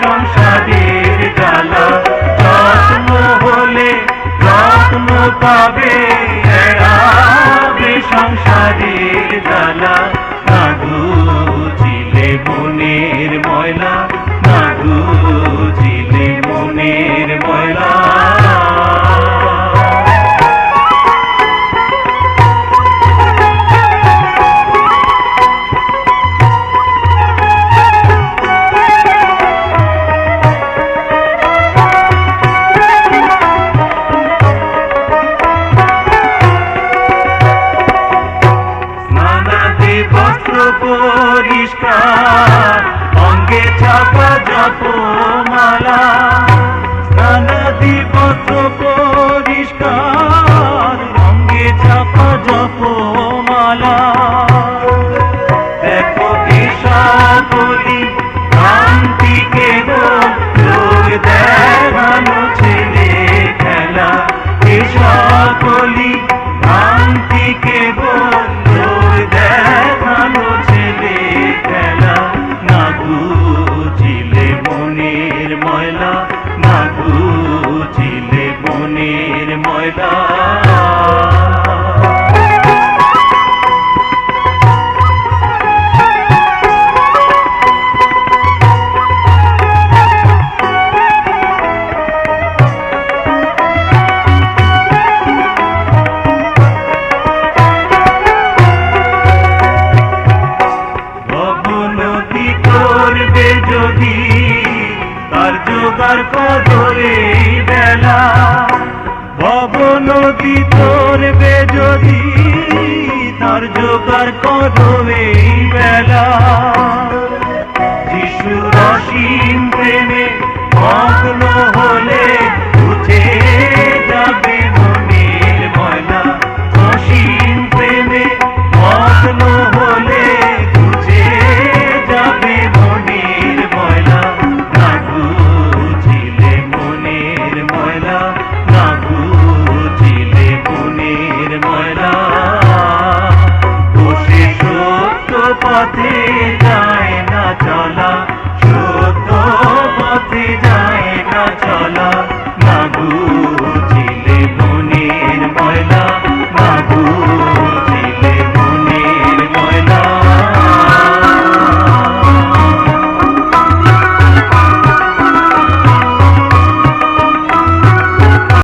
সংসারের জ্বালা যত্ন হলে রত্ন পাবে সংসারের জ্বালা না বুঝিলে মনের অঙ্গে ছাপা জপ মালা। স্নানাদি বস্ত্র পরিষ্কার। অঙ্গে ছাপা জপ ময়লা না বুঝিলে মনের ময়লা। কদরে বেলা ভবনদী করবে যদি তার জোগাড় কদরে বেলা যিশু রসিম প্রেমে যায় না চলা। সত্য পথে যায় না চলা। মাগুর